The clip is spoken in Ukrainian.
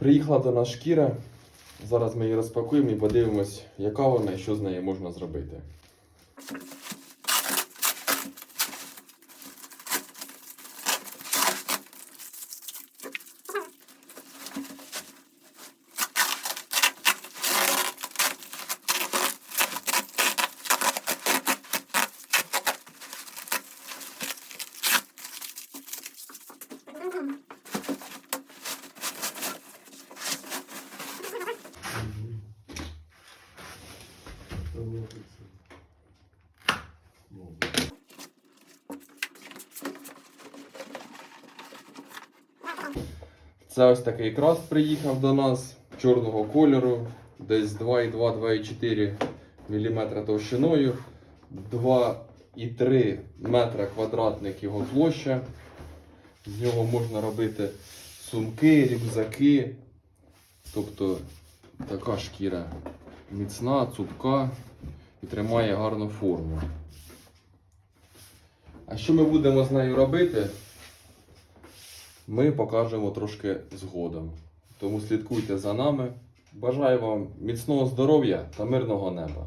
Приїхала до нас шкіра. Зараз ми її розпакуємо і подивимось, яка вона і що з нею можна зробити. Це ось такий крас приїхав до нас чорного кольору, десь 2,2-2,4 мм товщиною, 2,3 метра квадратних його площа. З нього можна робити сумки, рюкзаки. Тобто така шкіра міцна, цупка і тримає гарну форму. А що ми будемо з нею робити? ми покажемо трошки згодом. Тому слідкуйте за нами. Бажаю вам міцного здоров'я та мирного неба.